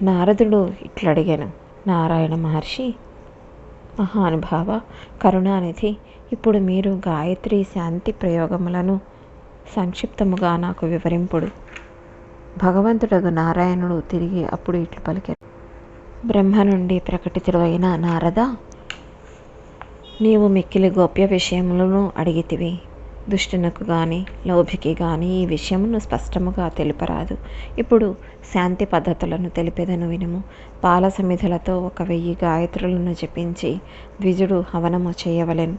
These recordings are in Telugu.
నారదుడు ఇట్లడిగాను నారాయణ మహర్షి మహానుభావ కరుణానిధి ఇప్పుడు మీరు గాయత్రి శాంతి ప్రయోగములను సంక్షిప్తముగా నాకు వివరింపుడు. భగవంతుడగు నారాయణుడు తిరిగి అప్పుడు ఇట్లు పలికారు బ్రహ్మ నుండి ప్రకటితుడు అయిన నారద నీవు మిక్కిలి గోప్య విషయములను అడిగితివి. దుష్టునకు కానీ లోభికి కానీ ఈ విషయమును స్పష్టముగా తెలుపరాదు. ఇప్పుడు శాంతి పద్ధతులను తెలిపేదను వినుము. పాల సమిధులతో ఒక వెయ్యి గాయత్రులను జపించి ద్విజుడు హవనము చేయవలెను.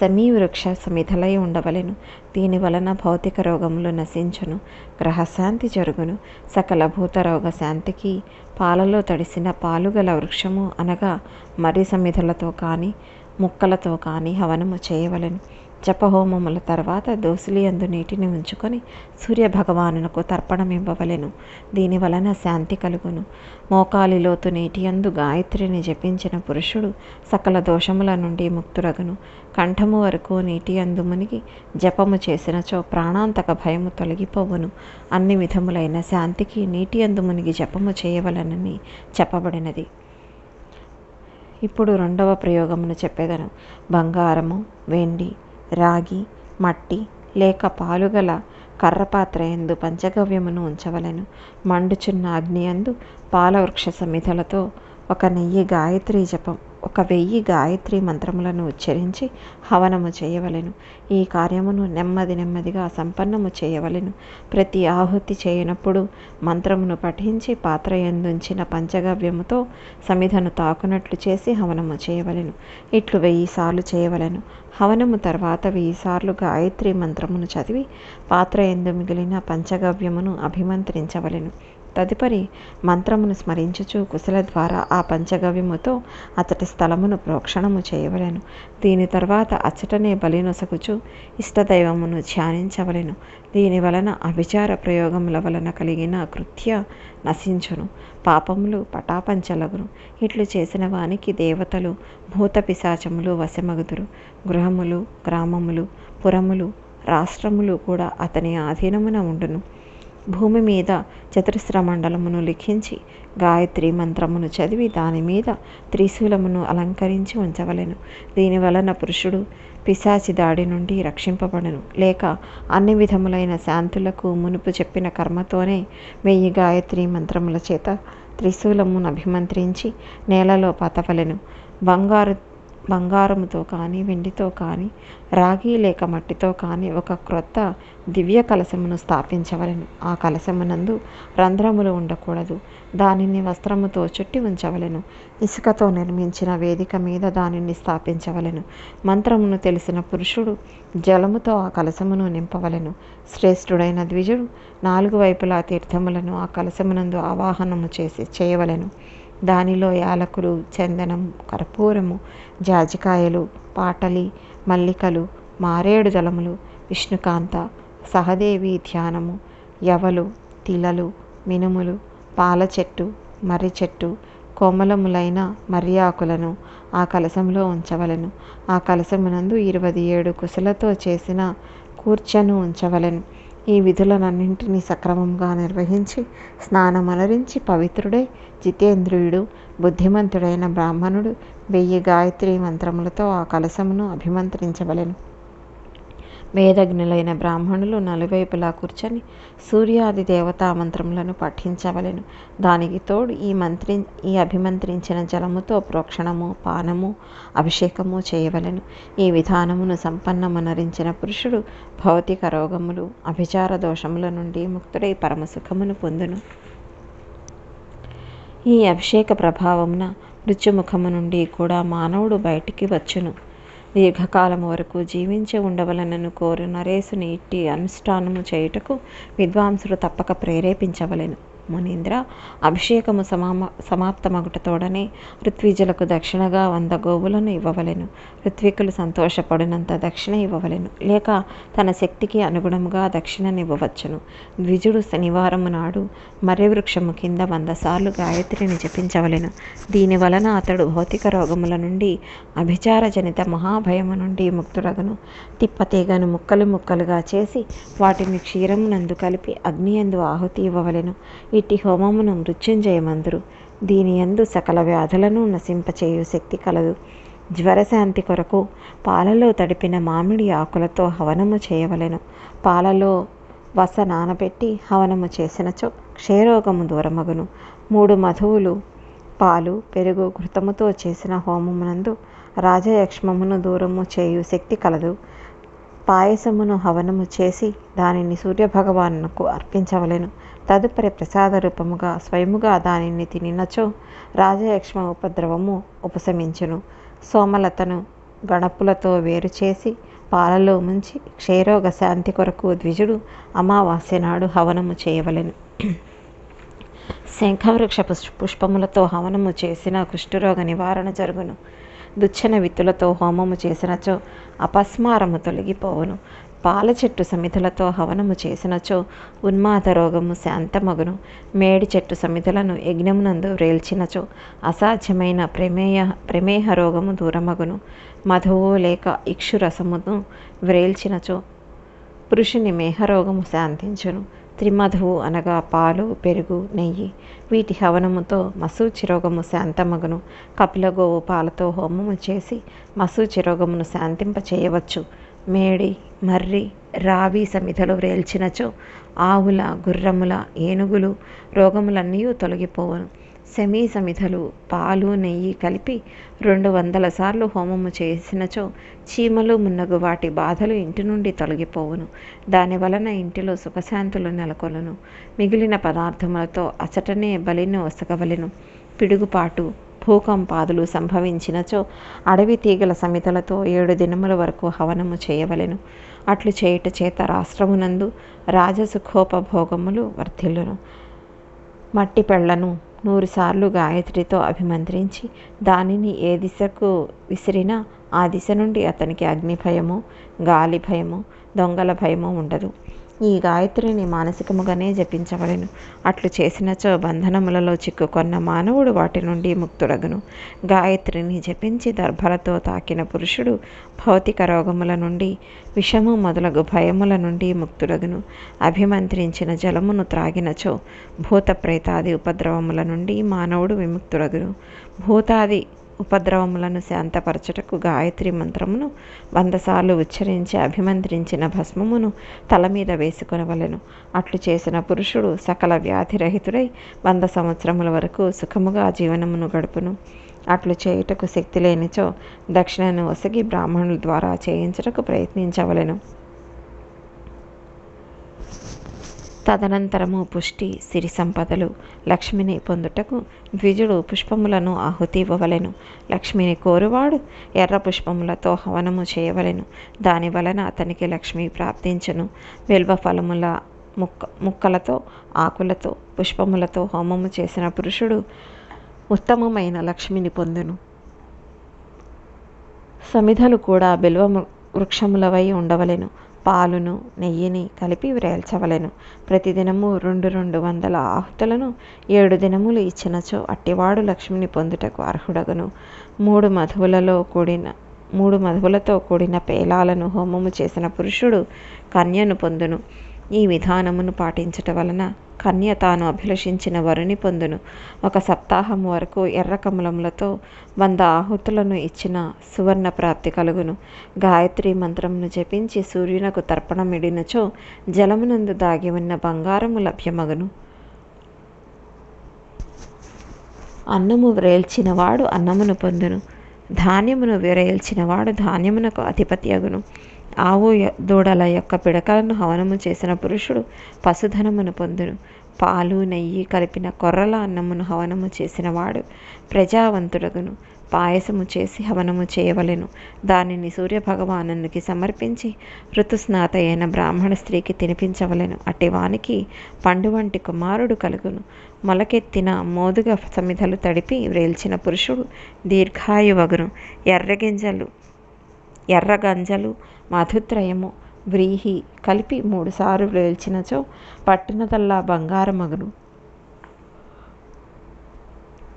సమీ వృక్ష సమిధలై ఉండవలెను. దీని వలన భౌతిక రోగములు నశించును. గ్రహశాంతి జరుగును. సకల భూతరోగ శాంతికి పాలలో తడిసిన పాలుగల వృక్షము అనగా మరి సమిధలతో కానీ ముక్కలతో కానీ హవనము చేయవలెను. జపహోమముల తర్వాత దోసిలి అందు నీటిని ఉంచుకొని సూర్య భగవానునకు తర్పణం ఇవ్వవలెను దీని వలన శాంతి కలుగును. మోకాలి లోతు నీటి అందు గాయత్రిని జపించిన పురుషుడు సకల దోషముల నుండి ముక్తురగును. కంఠము వరకు నీటి అందు మునిగి జపము చేసినచో ప్రాణాంతక భయము తొలగిపోవును. అన్ని విధములైన శాంతికి నీటి అందు మునిగి జపము చేయవలనని చెప్పబడినది. ఇప్పుడు రెండవ ప్రయోగమును చెప్పేదను. బంగారము వెండి రాగి మట్టి లేక పాలుగల కర్రపాత్ర ఎందు పంచగవ్యమును ఉంచవలెను. మండుచున్న అగ్నియందు పాలవృక్ష సమిధలతో ఒక నెయ్యి గాయత్రి జపం. ఒక వెయ్యి గాయత్రి మంత్రములను ఉచ్చరించి హవనము చేయవలెను. ఈ కార్యమును నెమ్మది నెమ్మదిగా సంపన్నము చేయవలెను. ప్రతి ఆహుతి చేయనప్పుడు మంత్రమును పఠించి పాత్ర ఎందుంచిన పంచగవ్యముతో సమిధను తాకునట్లు చేసి హవనము చేయవలెను. ఇట్లు వెయ్యి సార్లు చేయవలెను. హవనము తర్వాత వెయ్యి సార్లు గాయత్రి మంత్రమును చదివి పాత్ర ఎందు మిగిలిన పంచగవ్యమును అభిమంత్రించవలెను. తదుపరి మంత్రమును స్మరించుచు కుశల ద్వారా ఆ పంచగవ్యముతో అతటి స్థలమును ప్రోక్షణము చేయవలెను. దీని తర్వాత అచ్చటనే బలి నొసగుచు ఇష్టదైవమును ధ్యానించవలెను. దీని వలన అభిచార ప్రయోగముల వలన కలిగిన కృత్య నశించును. పాపములు పటాపంచలగును. ఇట్లు చేసిన వానికి దేవతలు భూత పిశాచములు వశమగుదురు. గృహములు గ్రామములు పురములు రాష్ట్రములు కూడా అతని ఆధీనమున ఉండును. భూమి మీద చతురస్ర మండలమును లిఖించి గాయత్రి మంత్రమును చదివి దాని మీద త్రిశూలమును అలంకరించి ఉంచవలెను. దీని వలన పురుషుడు పిశాచి దాడి నుండి రక్షింపబడను. లేక అన్ని విధములైన శాంతులకు మునుపు చెప్పిన కర్మతోనే వెయ్యి గాయత్రి మంత్రముల చేత త్రిశూలమును అభిమంత్రించి నేలలో పతవలెను. బంగారు బంగారముతో కానీ వెండితో కానీ రాగి లేక మట్టితో కానీ ఒక క్రొత్త దివ్య కలశమును స్థాపించవలెను. ఆ కలశమునందు రంధ్రములు ఉండకూడదు. దానిని వస్త్రముతో చుట్టి ఉంచవలెను. ఇసుకతో నిర్మించిన వేదిక మీద దానిని స్థాపించవలెను. మంత్రమును తెలిసిన పురుషుడు జలముతో ఆ కలశమును నింపవలెను. శ్రేష్ఠుడైన ద్విజుడు నాలుగు వైపులా తీర్థములను ఆ కలశమునందు ఆవాహనము చేసి చేయవలెను. దానిలో యాలకులు చందనం కర్పూరము జాజికాయలు పాటలి మల్లికలు మారేడు దళములు విష్ణుకాంత సహదేవి ధ్యానము యవలు తిలలు మినుములు పాల చెట్టు మర్రి చెట్టు కోమలములైన మర్రి ఆకులను ఆ కలశంలో ఉంచవలెను. ఆ కలశమునందు ఇరవై ఏడు కుశలతో చేసిన కూర్చను ఉంచవలెను. ఈ విధులనన్నింటినీ సక్రమంగా నిర్వహించి స్నానమలరించి పవిత్రుడై జితేంద్రియుడు బుద్ధిమంతుడైన బ్రాహ్మణుడు వెయ్యి గాయత్రి మంత్రములతో ఆ కలశమును అభిమంత్రించవలెను. వేదజ్ఞులైన బ్రాహ్మణులు నలువైపులా కూర్చొని సూర్యాది దేవతా మంత్రములను పఠించవలెను. దానికి తోడు ఈ మంత్రి ఈ అభిమంత్రించిన జలముతో ప్రోక్షణము పానము అభిషేకము చేయవలెను. ఈ విధానమును సంపన్నమనరించిన పురుషుడు భౌతిక రోగములు అభిచార దోషముల నుండి ముక్తుడై పరమసుఖమును పొందును. ఈ అభిషేక ప్రభావమున మృత్యుముఖము నుండి కూడా మానవుడు బయటికి వచ్చును. దీర్ఘకాలం వరకు జీవించి ఉండవలనను కోరు నరేసుని ఇట్టి అనుష్ఠానము చేయుటకు విద్వాంసుడు తప్పక ప్రేరేపించవలెను. మునీంద్ర అభిషేకము సమామ సమాప్తమగుటతోడనే ఋత్విజులకు దక్షిణగా వంద గోవులను ఇవ్వవలెను. ఋత్వికులు సంతోషపడినంత దక్షిణ ఇవ్వవలెను. లేక తన శక్తికి అనుగుణముగా దక్షిణనివ్వవచ్చును ద్విజుడు శనివారము నాడు మర్రి వృక్షము కింద వంద సార్లు గాయత్రిని జపించవలెను. దీని వలన అతడు భౌతిక రోగముల నుండి అభిచార జనిత మహాభయము నుండి ముక్తుడగను. తిప్పతీగను ముక్కలు ముక్కలుగా చేసి వాటిని క్షీరమునందు కలిపి అగ్నియందు ఆహుతి ఇవ్వవలెను. ఇట్టి హోమమును మృత్యుంజయమందురు దీని యందు సకల వ్యాధులను నశింపచేయు శక్తి కలదు. జ్వరశాంతి కొరకు పాలలో తడిపిన మామిడి ఆకులతో హవనము చేయవలెను. పాలలో వస నానబెట్టి హవనము చేసినచో క్షయరోగము దూరమగును. మూడు మధువులు పాలు పెరుగు ఘృతముతో చేసిన హోమమునందు రాజయక్ష్మమును దూరము చేయు శక్తి కలదు. పాయసమును హవనము చేసి దానిని సూర్యభగవానుకు అర్పించవలెను. తదుపరి ప్రసాద రూపముగా స్వయముగా దానిని తినినచో రాజయక్ష్మ ఉపద్రవము ఉపశమించును. సోమలతను గణపులతో వేరు చేసి పాలలో ముంచి క్షయరోగ శాంతి కొరకు ద్విజుడు అమావాస్య నాడు హవనము చేయవలెను. శంఖవృక్ష పుష్ పుష్పములతో హవనము చేసిన కుష్ఠరోగ నివారణ జరుగును. దుచ్చన విత్తులతో హోమము చేసినచో అపస్మారము తొలగిపోవును. పాల చెట్టు సమితులతో హవనము చేసినచో ఉన్మాద రోగము శాంతమగును. మేడి చెట్టు సమితులను యజ్ఞమునందు రేల్చినచో అసాధ్యమైన ప్రమేయ ప్రమేహ రోగము దూరమగును. మధువు లేక ఇక్షురసమును వ్రేల్చినచో పురుషుని మేహరోగము శాంతించును. త్రిమధువు అనగా పాలు పెరుగు నెయ్యి. వీటి హవనముతో మసూచి రోగము శాంతమగును. కపిలగోవు పాలతో హోమము చేసి మసూచి రోగమును శాంతింప చేయవచ్చు మేడి మర్రి రావి సమిధలు వ్రేల్చినచో ఆవుల గుర్రముల ఏనుగులు రోగములన్నీ తొలగిపోవును. సెమీ సమిధలు పాలు నెయ్యి కలిపి రెండు వందల సార్లు హోమము చేసినచో చీమలు మున్నగు వాటి బాధలు ఇంటి నుండి తొలగిపోవును. దాని వలన ఇంటిలో సుఖశాంతులు నెలకొలను. మిగిలిన పదార్థములతో అచటనే బలిని ఒసగవలెను. పిడుగుపాటు భూకంపాదులు సంభవించినచో అడవి తీగల సమితలతో ఏడు దినముల వరకు హవనము చేయవలెను. అట్లు చేయుట చేత రాష్ట్రమునందు రాజసుఖోపభోగములు వర్ధిల్లును. మట్టి పెళ్ళను నూరుసార్లు గాయత్రితో అభిమంత్రించి దానిని ఏ దిశకు విసిరినా ఆ దిశ నుండి అతనికి అగ్ని భయము గాలి భయము దొంగల భయము ఉండదు. ఈ గాయత్రిని మానసికముగానే జపించవలెను. అట్లు చేసినచో బంధనములలో చిక్కుకొన్న మానవుడు వాటి నుండి ముక్తుడగును. గాయత్రిని జపించి దర్భలతో తాకిన పురుషుడు భౌతిక రోగముల నుండి విషము మొదలగు భయముల నుండి ముక్తుడగును. అభిమంత్రించిన జలమును త్రాగినచో భూత ప్రేతాది ఉపద్రవముల నుండి మానవుడు విముక్తుడగును. భూతాది ఉపద్రవములను శాంతపరచుటకు గాయత్రి మంత్రమును వందసార్లు ఉచ్చరించి అభిమంత్రించిన భస్మమును తల మీద వేసుకొనవలెను. అట్లు చేసిన పురుషుడు సకల వ్యాధిరహితుడై వంద సంవత్సరముల వరకు సుఖముగా జీవనమును గడుపును. అట్లు చేయుటకు శక్తి లేనిచో దక్షిణను ఒసగి బ్రాహ్మణుల ద్వారా చేయించుటకు ప్రయత్నించవలెను. తదనంతరము పుష్టి సిరి సంపదలు లక్ష్మిని పొందుటకు ద్విజుడు పుష్పములను ఆహుతి ఇవ్వవలెను. లక్ష్మిని కోరువాడు ఎర్ర పుష్పములతో హవనము చేయవలెను. దాని వలన అతనికి లక్ష్మి ప్రాప్తించును. విల్వ ఫలముల ముక్క ముక్కలతో ఆకులతో పుష్పములతో హోమము చేసిన పురుషుడు ఉత్తమమైన లక్ష్మిని పొందును. సమిధలు కూడా బిల్వ వృక్షములవై ఉండవలెను. పాలును నెయ్యిని కలిపి వ్రేల్చవలెను. ప్రతిదినము రెండు రెండు వందల ఆహుతులను ఏడు దినములు ఇచ్చినచో అట్టివాడు లక్ష్మిని పొందుటకు అర్హుడగును. మూడు మధువులలో కూడిన మూడు మధువులతో కూడిన పేలాలను హోమము చేసిన పురుషుడు కన్యను పొందును. ఈ విధానమును పాటించట వలన కన్య తాను అభిలషించిన వరుని పొందును. ఒక సప్తాహం వరకు ఎర్ర కమలములతో వంద ఆహుతులను ఇచ్చిన సువర్ణ ప్రాప్తి కలుగును. గాయత్రి మంత్రమును జపించి సూర్యునకు తర్పణమిడినచో జలమునందు దాగి ఉన్న బంగారము లభ్యమగును. అన్నము వ్రేల్చినవాడు అన్నమును పొందును. ధాన్యమును విరేల్చినవాడు ధాన్యమునకు అధిపతి అగును. ఆవు దూడల యొక్క పిడకలను హవనము చేసిన పురుషుడు పశుధనమును పొందును. పాలు నెయ్యి కలిపిన కొర్రల అన్నమును హవనము చేసినవాడు ప్రజావంతుడగును. పాయసము చేసి హవనము చేయవలెను. దానిని సూర్యభగవానునికి సమర్పించి ఋతుస్నాత అయిన బ్రాహ్మణ స్త్రీకి తినిపించవలెను. అటివానికి పండు వంటి కుమారుడు కలుగును. మొలకెత్తిన మోదుగ సమిధలు తడిపి వ్రేల్చిన పురుషుడు దీర్ఘాయువగును. ఎర్రగింజలు ఎర్రగంజలు మధుత్రయము. వ్రీహి కలిపి మూడుసార్లు వేల్చినచో పట్టినదల్లా బంగారమగును.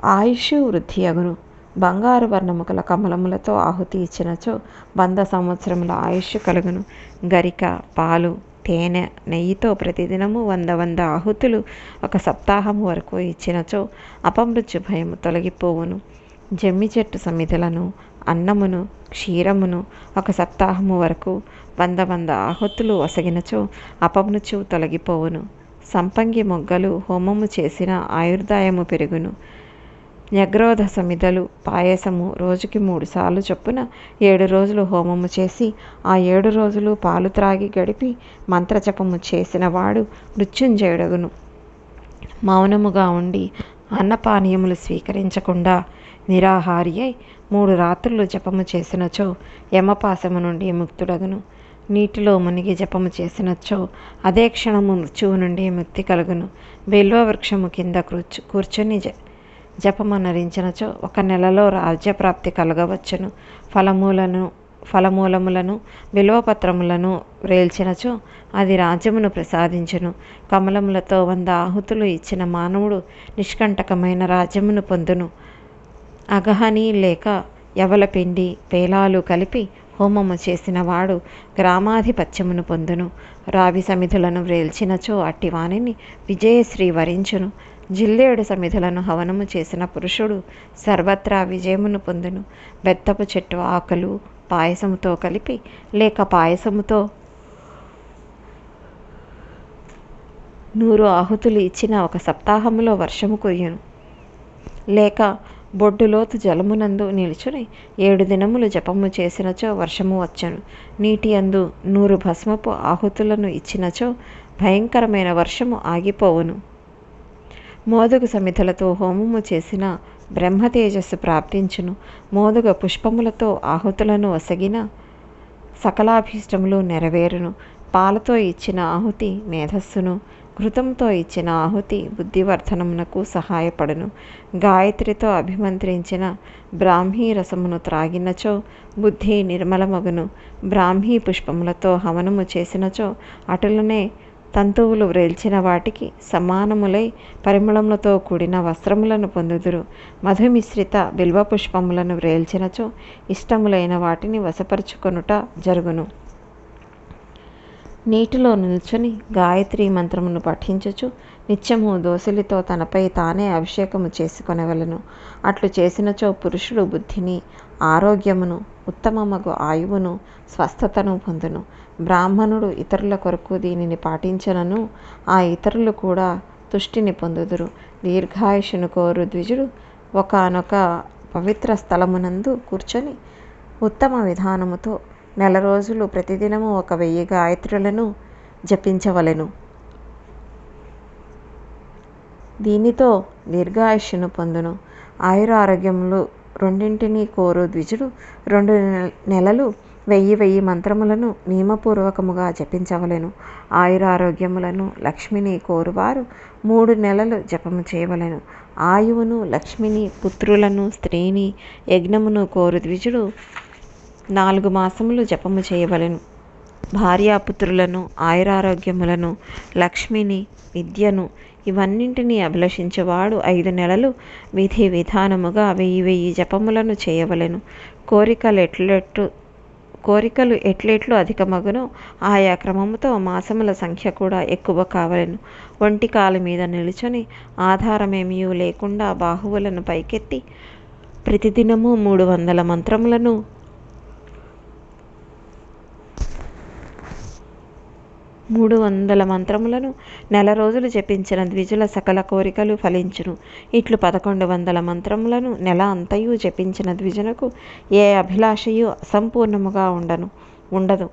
ఆయుష్ వృద్ధి అగును బంగారు వర్ణముకల కమలములతో ఆహుతి ఇచ్చినచో వంద సంవత్సరముల ఆయుష్ కలుగును. గరిక పాలు తేనె నెయ్యితో ప్రతిదినము వంద వంద ఆహుతులు ఒక సప్తాహము వరకు ఇచ్చినచో అపమృత్యు భయము తొలగిపోవును. జమ్మి చెట్టు సమిధులను అన్నమును క్షీరమును ఒక సప్తాహము వరకు వంద వంద ఆహుతులు ఒసగినచో అపమృత్యువు తొలగిపోవును. సంపంగి మొగ్గలు హోమము చేసిన ఆయుర్దాయము పెరుగును. న్యగ్రోధ సమిదలు పాయసము రోజుకి మూడు సార్లు చొప్పున ఏడు రోజులు హోమము చేసి ఆ ఏడు రోజులు పాలు త్రాగి గడిపి మంత్రజపము చేసిన వాడు మృత్యుంజయుడగును. మౌనముగా ఉండి అన్నపానీయములు స్వీకరించకుండా నిరాహారి అయి మూడు రాత్రులు జపము చేసినచో యమపాశము నుండి ముక్తుడగును. నీటిలో మునిగి జపము చేసినచో అదే క్షణము మృత్యువు నుండి ముక్తి కలుగును. బిల్వ వృక్షము కింద కూర్చు కూర్చొని జ జపమనరించినచో ఒక నెలలో రాజ్యప్రాప్తి కలగవచ్చును. ఫలమూలను ఫలమూలములను బిల్వపత్రములను రేల్చినచో అది రాజ్యమును ప్రసాదించును. కమలములతో వంద ఆహుతులు ఇచ్చిన మానవుడు నిష్కంటకమైన రాజ్యమును పొందును. అగహని లేక ఎవల పిండి పేలాలు కలిపి హోమము చేసినవాడు గ్రామాధిపత్యమును పొందును. రావి సమిధులను వ్రేల్చినచో అట్టివాణిని విజయశ్రీ వరించును. జిల్లేడు సమిధులను హవనము చేసిన పురుషుడు సర్వత్రా విజయమును పొందును. బెత్తపు చెట్టు ఆకులు పాయసముతో కలిపి లేక పాయసముతో నూరు ఆహుతులు ఇచ్చిన ఒక సప్తాహములో వర్షము కురియును లేక బొడ్డులోతు జలమునందు నిలుచుని ఏడు దినములు జపము చేసినచో వర్షము వచ్చను. నీటి అందు నూరు భస్మపు ఆహుతులను ఇచ్చినచో భయంకరమైన వర్షము ఆగిపోవును. మోదుగు సమిధలతో హోమము చేసిన బ్రహ్మ తేజస్సు ప్రాప్తించును. మోదుగ పుష్పములతో ఆహుతులను వసగిన సకలాభీష్టములు నెరవేరును. పాలతో ఇచ్చిన ఆహుతి మేధస్సును ఘృతంతో ఇచ్చిన ఆహుతి బుద్ధివర్ధనమునకు సహాయపడును. గాయత్రితో అభిమంత్రించిన బ్రాహ్మీ రసమును త్రాగినచో బుద్ధి నిర్మలమగును. బ్రాహ్మీ పుష్పములతో హవనము చేసినచో అటులనే తంతువులు వ్రేల్చిన వాటికి సమానములై పరిమళములతో కూడిన వస్త్రములను పొందుదురు. మధుమిశ్రిత బిల్వ పుష్పములను వ్రేల్చినచో ఇష్టములైన వాటిని వశపరుచుకొనుట జరుగును. నీటిలో నిల్చుని గాయత్రి మంత్రమును పఠించుచు నిత్యము దోసిలితో తనపై తానే అభిషేకము చేసుకొనవలను. అట్లు చేసినచో పురుషుడు బుద్ధిని ఆరోగ్యమును ఉత్తమమగు ఆయువును స్వస్థతను పొందును. బ్రాహ్మణుడు ఇతరుల కొరకు దీనిని పాటించనను ఆ ఇతరులు కూడా తుష్టిని పొందుదురు. దీర్ఘాయుషును కోరు ద్విజుడు ఒకనొక పవిత్ర స్థలమునందు కూర్చొని ఉత్తమ విధానముతో నెల రోజులు ప్రతిదినము ఒక వెయ్యి గాయత్రులను జపించవలెను. దీనితో దీర్ఘాయుష్యును పొందును. ఆయురారోగ్యములు రెండింటినీ కోరు ద్విజుడు. రెండు నెలలు వెయ్యి వెయ్యి మంత్రములను నియమపూర్వకముగా జపించవలెను. ఆయురారోగ్యములను లక్ష్మిని కోరువారు మూడు నెలలు జపము చేయవలెను. ఆయువును లక్ష్మిని పుత్రులను స్త్రీని యజ్ఞమును కోరు ద్విజుడు. నాలుగు మాసములు జపము చేయవలెను. భార్యాపుత్రులను ఆయురారోగ్యములను లక్ష్మిని విద్యను ఇవన్నింటినీ అభిలషించేవాడు ఐదు నెలలు విధి విధానముగా వెయ్యి వెయ్యి జపములను చేయవలెను. కోరికలు ఎట్లెట్లు కోరికలు ఎట్లెట్లు అధికమగునో ఆయా క్రమముతో మాసముల సంఖ్య కూడా ఎక్కువ కావలెను. ఒంటి కాలు మీద నిలుచొని ఆధారమేమీ లేకుండా బాహువులను పైకెత్తి ప్రతిదినము మూడు వందల మంత్రములను మూడు వందల మంత్రములను నెల రోజులు జపించిన ద్విజుల సకల కోరికలు ఫలించును. ఇట్లు పదకొండు వందల మంత్రములను నెల అంతయు జపించిన ద్విజునకు ఏ అభిలాషయు అసంపూర్ణముగా ఉండను. ఉండదు.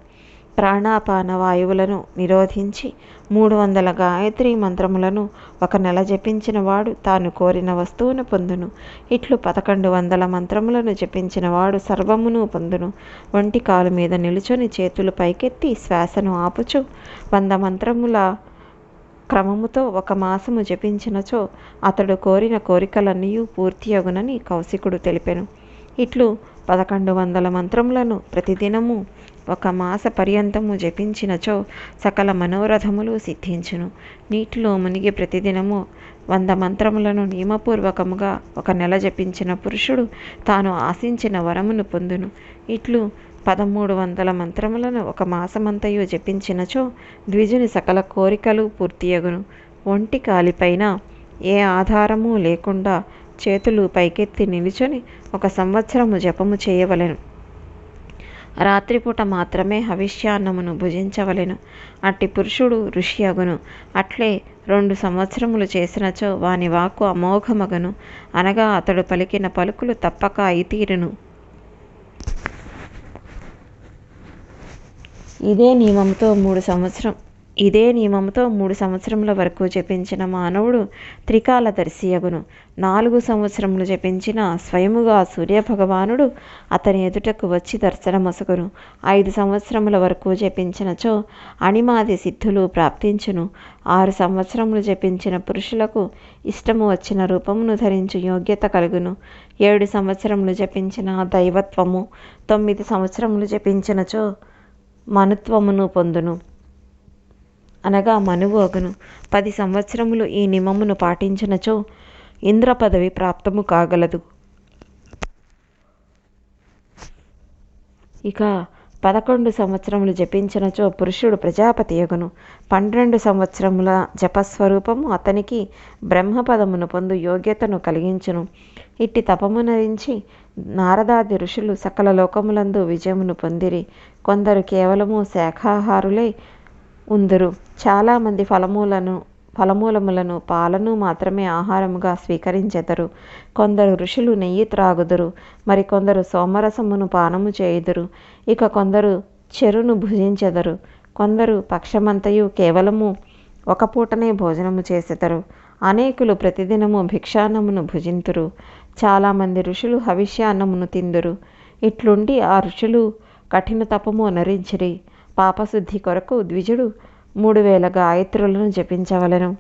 ప్రాణాపాన వాయువులను నిరోధించి మూడు వందల గాయత్రి మంత్రములను ఒక నెల జపించిన వాడు తాను కోరిన వస్తువును పొందును. ఇట్లు పదకొండు వందల మంత్రములను జపించిన వాడు సర్వమును పొందును. వంటి కాలు మీద నిలుచొని చేతులు పైకెత్తి శ్వాసను ఆపుచు వంద మంత్రముల క్రమముతో ఒక మాసము జపించినచో అతడు కోరిన కోరికలన్నీ పూర్తియగునని కౌశికుడు తెలిపెను. ఇట్లు పదకొండు వందల మంత్రములను ప్రతిదినము ఒక మాస పర్యంతము జపించినచో సకల మనోరథములు సిద్ధించును. నీటిలో మునిగి ప్రతిదినము వంద మంత్రములను నియమపూర్వకముగా ఒక నెల జపించిన పురుషుడు తాను ఆశించిన వరమును పొందును. ఇట్లు పదమూడు వందల మంత్రములను ఒక మాసమంతయు జపించినచో ద్విజుని సకల కోరికలు పూర్తియగును. ఒంటి కాలిపైన ఏ ఆధారము లేకుండా చేతులు పైకెత్తి నిలుచొని ఒక సంవత్సరము జపము చేయవలెను. రాత్రిపూట మాత్రమే హవిష్యాన్నమును భుజించవలెను. అట్టి పురుషుడు ఋషి అగును అట్లే రెండు సంవత్సరములు చేసినచో వాని వాక్కు అమోఘమగను. అనగా అతడు పలికిన పలుకులు తప్పక అయితీరును. ఇదే నియమంతో మూడు సంవత్సరం ఇదే నియమంతో మూడు సంవత్సరముల వరకు జపించిన మానవుడు త్రికాలదర్శియగును నాలుగు సంవత్సరములు జపించిన స్వయముగా సూర్యభగవానుడు అతని ఎదుటకు వచ్చి దర్శనమొసగును. ఐదు సంవత్సరముల వరకు జపించినచో అణిమాది సిద్ధులు ప్రాప్తించును. ఆరు సంవత్సరములు జపించిన పురుషులకు ఇష్టము వచ్చిన రూపమును ధరించు యోగ్యత కలుగును. ఏడు సంవత్సరములు జపించిన దైవత్వము తొమ్మిది సంవత్సరములు జపించినచో మనుత్వమును పొందును. అనగా మనువు అగును పది సంవత్సరములు ఈ నిమమును పాటించినచో ఇంద్ర పదవి ప్రాప్తము కాగలదు. ఇక పదకొండు సంవత్సరములు జపించినచో పురుషుడు ప్రజాపతి యగును. పన్నెండు సంవత్సరముల జపస్వరూపము అతనికి బ్రహ్మపదమును పొందు యోగ్యతను కలిగించును. ఇట్టి తపమునరించి నారదాది ఋషులు సకల లోకములందు విజయమును పొందిరి. కొందరు కేవలము శాఖాహారులై ఉందరు. చాలామంది ఫలమూలను ఫలమూలములను పాలను మాత్రమే ఆహారముగా స్వీకరించెదరు. కొందరు ఋషులు నెయ్యి త్రాగుదురు మరికొందరు సోమరసమును పానము చేయుదురు. ఇక కొందరు చెరును భుజించెదరు కొందరు పక్షమంతయు కేవలము ఒక పూటనే భోజనము చేసెదరు. అనేకులు ప్రతిదినము భిక్షాన్నమును భుజింతురు. చాలామంది ఋషులు హవిష్యాన్నమును తిందురు. ఇట్లుండి ఆ ఋషులు కఠిన తపము నరించిరి పాపశుద్ధి కొరకు ద్విజుడు మూడు వేల గాయత్రులను జపించవలెను.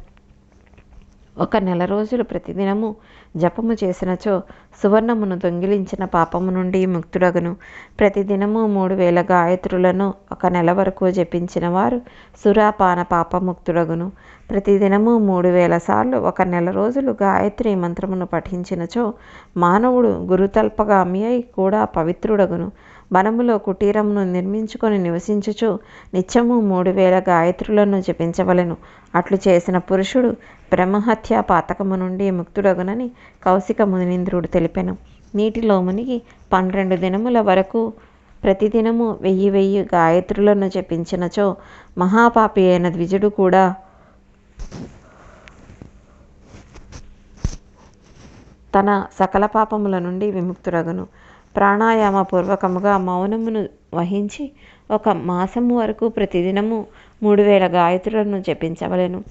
ఒక నెల రోజులు ప్రతిదినము జపము చేసినచో సువర్ణమును దొంగిలించిన పాపము నుండి ముక్తుడగును. ప్రతిదినము మూడు వేల గాయత్రులను ఒక నెల వరకు జపించిన వారు సురాపాన పాపముక్తుడగును ప్రతిదినము మూడు వేల సార్లు ఒక నెల రోజులు గాయత్రి మంత్రమును పఠించినచో మానవుడు గురుతల్పగామి అయి కూడా పవిత్రుడగును. వనములో కుటీరమును నిర్మించుకొని నివసించుచు నిత్యము మూడు వేల గాయత్రులను జపించవలెను. అట్లు చేసిన పురుషుడు బ్రహ్మహత్య పాతకము నుండి ముక్తుడగునని కౌశిక మునీంద్రుడు తెలిపెను. నీటిలో మునిగి పన్నెండు దినముల వరకు ప్రతిదినము వెయ్యి వెయ్యి గాయత్రులను జపించినచో మహాపాపి అయిన ద్విజుడు కూడా తన సకల పాపముల నుండి విముక్తురగును ప్రాణాయామ పూర్వకముగా మౌనమును వహించి ఒక మాసము వరకు ప్రతిదినము మూడు వేల గాయత్రులను జపించవలెను.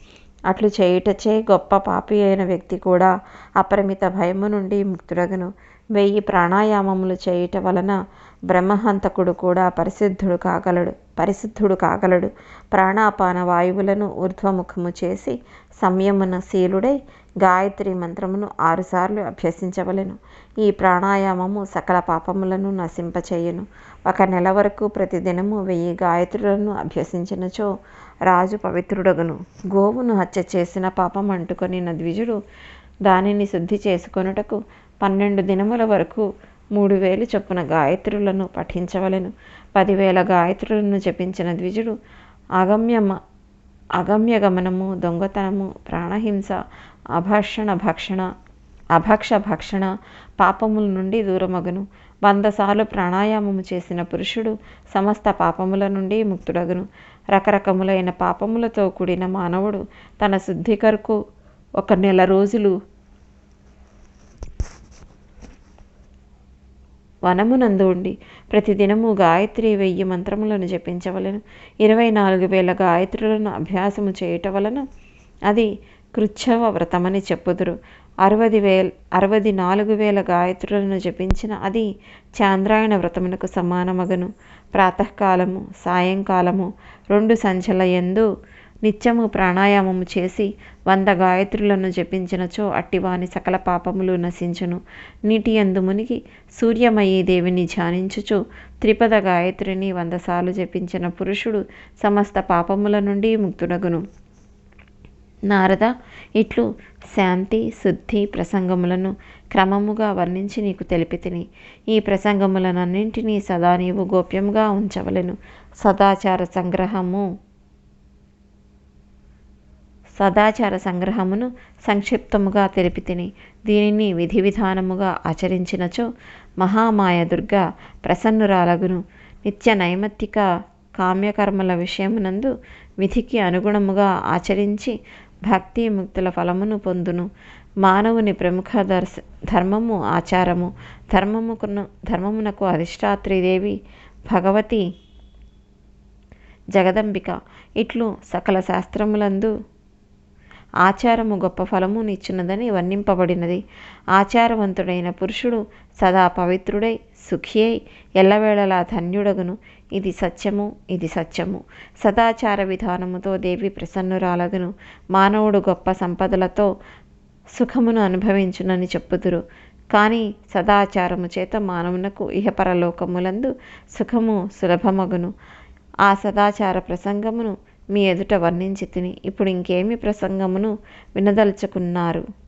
అట్లు చేయుటచే గొప్ప పాపి అయిన వ్యక్తి కూడా అపరిమిత భయము నుండి ముక్తుడగను. వెయ్యి ప్రాణాయామములు చేయుట వలన బ్రహ్మహంతకుడు కూడా పరిశుద్ధుడు కాగలడు. పరిశుద్ధుడు కాగలడు. ప్రాణాపాన వాయువులను ఊర్ధ్వముఖము చేసి సంయమన శీలుడై గాయత్రి మంత్రమును ఆరుసార్లు అభ్యసించవలెను. ఈ ప్రాణాయామము సకల పాపములను నశింపచేయును. ఒక నెల వరకు ప్రతిదినము వెయ్యి గాయత్రులను అభ్యసించినచో రాజు పవిత్రుడగును. గోవును హత్య చేసిన పాపం అంటుకొని ద్విజుడు దానిని శుద్ధి చేసుకొనుటకు పన్నెండు దినముల వరకు మూడు వేలు చొప్పున గాయత్రులను పఠించవలెను. పదివేల గాయత్రులను జపించిన ద్విజుడు అగమ్య అగమ్య గమనము దొంగతనము ప్రాణహింస అభక్షణ భక్షణ అభక్ష భక్షణ పాపముల నుండి దూరమగును. వందసార్లు ప్రాణాయామము చేసిన పురుషుడు సమస్త పాపముల నుండి ముక్తుడగును. రకరకములైన పాపములతో కూడిన మానవుడు తన శుద్ధి కొరకు ఒక నెల రోజులు వనమునందు ఉండి ప్రతిదినము గాయత్రి వెయ్యి మంత్రములను జపించవలను. ఇరవై నాలుగు వేల గాయత్రులను అభ్యాసము చేయుట వలన అది కృచ్ఛవ వ్రతమని చెప్పుదురు. అరవది వేల అరవది నాలుగు వేల గాయత్రులను జపించిన అది చాంద్రాయణ వ్రతమునకు సమానమగను. ప్రాతకాలము సాయంకాలము రెండు సంచల ఎందు నిత్యము ప్రాణాయామము చేసి వంద గాయత్రులను జపించినచో అట్టివాని సకల పాపములు నశించును. నీటి ఎందు మునిగి సూర్యమయీ దేవిని ధ్యానించుచు త్రిపద గాయత్రిని వందసార్లు జపించిన పురుషుడు సమస్త పాపముల నుండి ముక్తుడగును. నారద ఇట్లు శాంతి శుద్ధి ప్రసంగములను క్రమముగా వర్ణించి నీకు తెలిపి తిని ఈ ప్రసంగములనన్నింటినీ సదా నీవు గోప్యముగా ఉంచవలెను. సదాచార సంగ్రహము. సదాచార సంగ్రహమును సంక్షిప్తముగా తెలిపి తిని దీనిని విధి విధానముగా ఆచరించినచో మహామాయ దుర్గా ప్రసన్నురాలగును. నిత్య నైమిత్తిక కామ్యకర్మల విషయమునందు విధికి అనుగుణముగా ఆచరించి భక్తి ముక్తుల ఫలమును పొందును. మానవుని ప్రముఖ దర్శ ధర్మము ఆచారము. ధర్మముకును ధర్మమునకు అధిష్టాత్రిదేవి భగవతి జగదంబిక. ఇట్లు సకల శాస్త్రములందు ఆచారము గొప్ప ఫలమునిచ్చున్నదని వర్ణింపబడినది. ఆచారవంతుడైన పురుషుడు సదా పవిత్రుడై సుఖియై ఎల్లవేళలా ధన్యుడగును. ఇది సత్యము ఇది సత్యము. సదాచార విధానముతో దేవి ప్రసన్నురాలగును. మానవుడు గొప్ప సంపదలతో సుఖమును అనుభవించునని చెప్పుదురు. కానీ సదాచారము చేత మానవునకు ఇహపరలోకములందు సుఖము సులభమగును. ఆ సదాచార ప్రసంగమును మీ ఎదుట వర్ణించి తిని ఇప్పుడు ఇంకేమి ప్రసంగమును వినదలుచుకున్నారు?